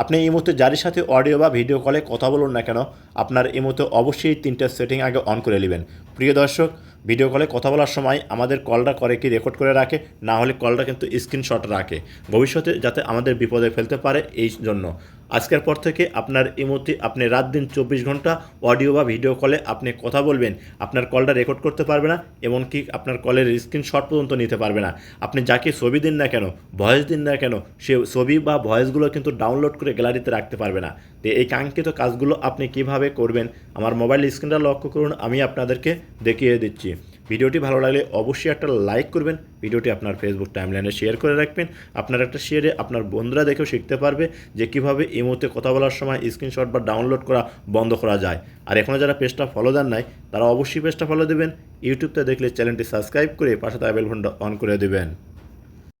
আপনি এই মুহূর্তে যারই সাথে অডিও বা ভিডিও কলে কথা বলুন না কেন, আপনার এই মুহূর্তে অবশ্যই তিনটা সেটিং আগে অন করে নেবেন। প্রিয় দর্শক ভিডিও কলে কথা বলার সময় আমাদের কলটা করে কি রেকর্ড করে রাখে, না হলে কলটা কিন্তু স্ক্রিনশট রাখে। ভবিষ্যতে যাতে আমাদের বিপদে ফেলতে পারে এই জন্য। আজকের পর থেকে আপনার এই মুহূর্তে আপনি রাত দিন চব্বিশ ঘণ্টা অডিও বা ভিডিও কলে আপনি কথা বলবেন। আপনার কলটা রেকর্ড করতে পারবে না, এমনকি আপনার কলের স্ক্রিনশট পর্যন্ত নিতে পারবে না। আপনি যাকে ছবি দিন না কেন, ভয়েস দিন না কেন, সে ছবি বা ভয়েসগুলো কিন্তু ডাউনলোড করে গ্যালারিতে রাখতে পারবে না। তো এই কাঙ্ক্ষিত কাজগুলো আপনি কীভাবে করবেন, আমার মোবাইল স্ক্রিনটা লক্ষ্য করুন, আমি আপনাদেরকে দেখিয়ে দিচ্ছি। ভিডিওটি ভালো লাগলে অবশ্যই একটা লাইক করবেন, ভিডিওটি আপনার ফেসবুক টাইমলাইনে শেয়ার করে রাখবেন। আপনার একটা শেয়ারে আপনার বন্ধুরা দেখেও শিখতে পারবে যে কীভাবে এই মুহূর্তে কথা বলার সময় স্ক্রিনশট বা ডাউনলোড করা বন্ধ করা যায়। আর এখনও যারা পেজটা ফলো দেন নাই, তারা অবশ্যই পেজটা ফলো দেবেন। ইউটিউবটা দেখলে চ্যানেলটি সাবস্ক্রাইব করে পাশে থাকা বেল অন করে দেবেন।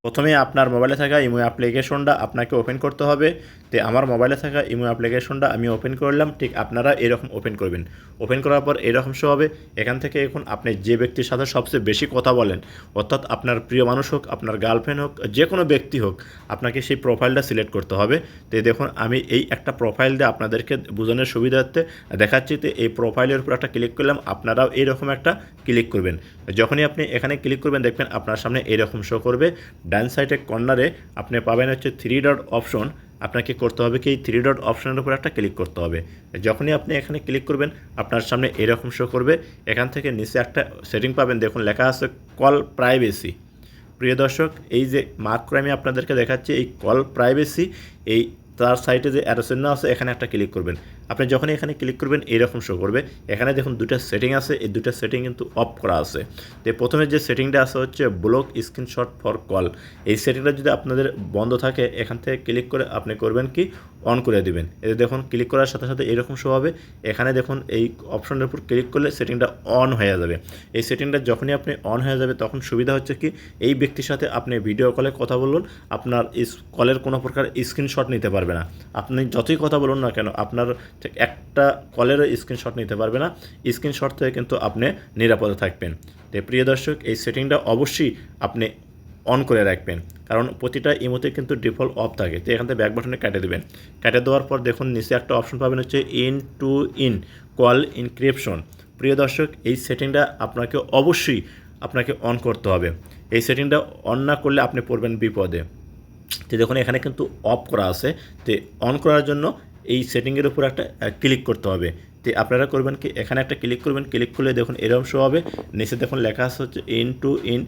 প্রথমে আপনার মোবাইলে থাকা ইমো অ্যাপ্লিকেশনটা আপনাকে ওপেন করতে হবে। তো আমার মোবাইলে থাকা ইমো অ্যাপ্লিকেশনটা আমি ওপেন করলাম, ঠিক আপনারা এরকম ওপেন করবেন। ওপেন করার পর এরকম শো হবে, এখান থেকে এখন আপনি যে ব্যক্তির সাথে সবচেয়ে বেশি কথা বলেন, অর্থাৎ আপনার প্রিয় মানুষ হোক, আপনার গার্লফ্রেন্ড হোক, যে কোনো ব্যক্তি হোক, আপনাকে সেই প্রোফাইলটা সিলেক্ট করতে হবে। তো দেখুন, আমি এই একটা প্রোফাইল দিয়ে আপনাদেরকে বোঝানোর সুবিধার্থে দেখাচ্ছি, তো এই প্রোফাইলের উপর একটা ক্লিক করলাম, আপনারাও এইরকম একটা ক্লিক করবেন। যখনই আপনি এখানে ক্লিক করবেন, দেখবেন আপনার সামনে এরকম শো করবে। ডান সাইডে কর্নারে আপনি পাবেন হচ্ছে থ্রি ডট অপশন আপনাকে করতে হবে কি? এই থ্রি ডট অপশনের উপর একটা ক্লিক করতে হবে। যখনই আপনি এখানে ক্লিক করবেন, আপনার সামনে এরকম শো করবে। এখান থেকে নিচে একটা সেটিং পাবেন। দেখুন, লেখা আছে কল প্রাইভেসি প্রিয় দর্শক, এই যে করে আমি আপনাদেরকে দেখাচ্ছি, এই কল প্রাইভেসি এই তার সাইটে যে অ্যারো চিহ্ন আছে, এখানে একটা ক্লিক করবেন। আপনি যখনই এখানে ক্লিক করবেন এইরকম শো করবে। এখানে দেখুন দুটা সেটিং আছে, এই দুটো সেটিং কিন্তু অফ করা আছে। তো প্রথমে যে সেটিংটা আছে হচ্ছে ব্লক স্ক্রিনশট ফর কল এই সেটিংটা যদি আপনাদের বন্ধ থাকে, এখান থেকে ক্লিক করে আপনি করবেন কি? অন করে দিবেন। এতে দেখুন, ক্লিক করার সাথে সাথে এরকম শো হবে। এখানে দেখুন, এই অপশনের উপর ক্লিক করলে সেটিংটা অন হয়ে যাবে। এই সেটিংটা যখনই আপনি অন হয়ে যাবে, তখন সুবিধা হচ্ছে কি? এই ব্যক্তির সাথে আপনি ভিডিও কলে কথা বলুন। আপনার কলের কোনো প্রকার স্ক্রিনশট নিতে পারবে না। আপনি যতই কথা বলুন না কেন, আপনার একটা কলেরও স্ক্রিনশট নিতে পারবে না। স্ক্রিনশট থেকে কিন্তু আপনি নিরাপদে থাকবেন। তো প্রিয় দর্শক, এই সেটিংটা অবশ্যই আপনি অন করে রাখবেন। কারণ প্রতিটা ইমোতে কিন্তু ডিফল্ট অফ থাকে। তো এখান থেকে ব্যাক বাটনে কেটে দেবেন। কেটে দেওয়ার পর দেখুন, নিচে একটা অপশন পাবেন হচ্ছে end to end call encryption প্রিয় দর্শক, এই সেটিংটা আপনাকে অবশ্যই আপনাকে অন করতে হবে। এই সেটিংটা অন না করলে আপনি পড়বেন বিপদে। তো দেখুন, এখানে কিন্তু অফ করা আছে। তো অন করার জন্য এই সেটিংয়ের উপর একটা ক্লিক করতে হবে। তো আপনারা করবেন কি, এখানে একটা ক্লিক করবেন ক্লিক করলে দেখুন এরকম শো হবে। নিচে দেখুন লেখা আছে হচ্ছে end to end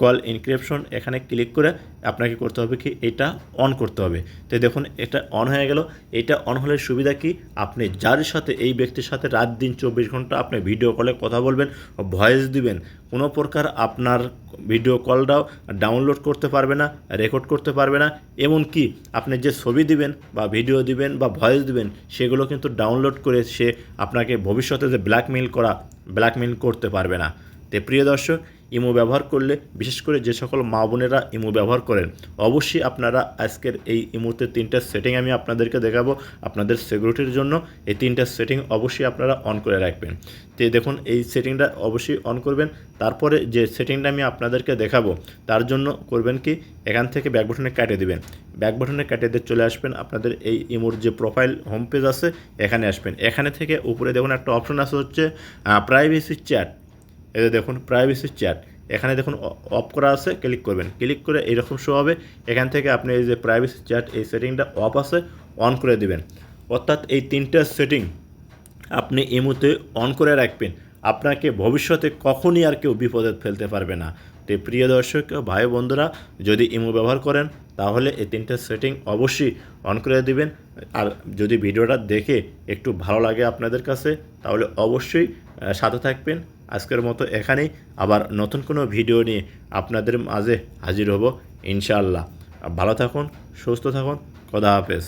call encryption এখানে ক্লিক করে আপনাকে করতে হবে কি, এটা অন করতে হবে। তো দেখুন এটা অন হয়ে গেল। এটা অন হলে সুবিধা কি, আপনি যার সাথে, এই ব্যক্তির সাথে রাত দিন চব্বিশ ঘণ্টা আপনি ভিডিও কলে কথা বলবেন ভয়েস দিবেন, কোনো প্রকার আপনার ভিডিও কলটাও ডাউনলোড করতে পারবে না রেকর্ড করতে পারবে না। এমনকি আপনি যে ছবি দিবেন বা ভিডিও দিবেন বা ভয়েস দিবেন, সেগুলো কিন্তু ডাউনলোড করে সে আপনাকে ভবিষ্যতে যে ব্ল্যাকমেইল করা ব্ল্যাকমেইল করতে পারবে না। তে প্রিয় দর্শক ইমো ব্যবহার করলে, বিশেষ করে যে সকল মা বোনেরা ইমো ব্যবহার করেন, অবশ্যই আপনারা আজকের এই ইমোতে তিনটা সেটিং আমি আপনাদেরকে দেখাবো। আপনাদের সিকিউরিটির জন্য এই তিনটা সেটিং অবশ্যই আপনারা অন করে রাখবেন। তো দেখুন, এই সেটিংটা অবশ্যই অন করবেন। তারপরে যে সেটিংটা আমি আপনাদেরকে দেখাবো, তার জন্য করবেন কি, এখান থেকে ব্যাক বাটনে কেটে দেবেন। ব্যাক বাটনে কেটে দিয়ে চলে আসবেন আপনাদের এই ইমোর যে প্রোফাইল হোম পেজ আছে, এখানে আসবেন। এখানে থেকে উপরে দেখুন একটা অপশন আছে হচ্ছে প্রাইভেসি চ্যাট যে দেখুন প্রাইভেসি চ্যাট এখানে দেখুন অফ করা আছে ক্লিক করবেন। ক্লিক করে এইরকম শো হবে। এখান থেকে আপনি এই যে প্রাইভেসি চ্যাট এই সেটিংটা অফ আছে অন করে দিবেন। অর্থাৎ এই তিনটা সেটিং আপনি এই মুহূর্তে অন করে রাখবেন। আপনাকে ভবিষ্যতে কখনই আর কেউ বিপদে ফেলতে পারবে না। তো প্রিয় দর্শক, ভাই বন্ধুরা, যদি ইমো ব্যবহার করেন, তাহলে এই তিনটে সেটিং অবশ্যই অন করে দিবেন। আর যদি ভিডিওটা দেখে একটু ভালো লাগে আপনাদের কাছে, তাহলে অবশ্যই সাথে থাকবেন। আজকের মতো এখানেই। আবার নতুন কোনো ভিডিও নিয়ে আপনাদের মাঝে হাজির হব, ইনশাআল্লাহ। ভালো থাকুন, সুস্থ থাকুন, খোদা হাফেজ।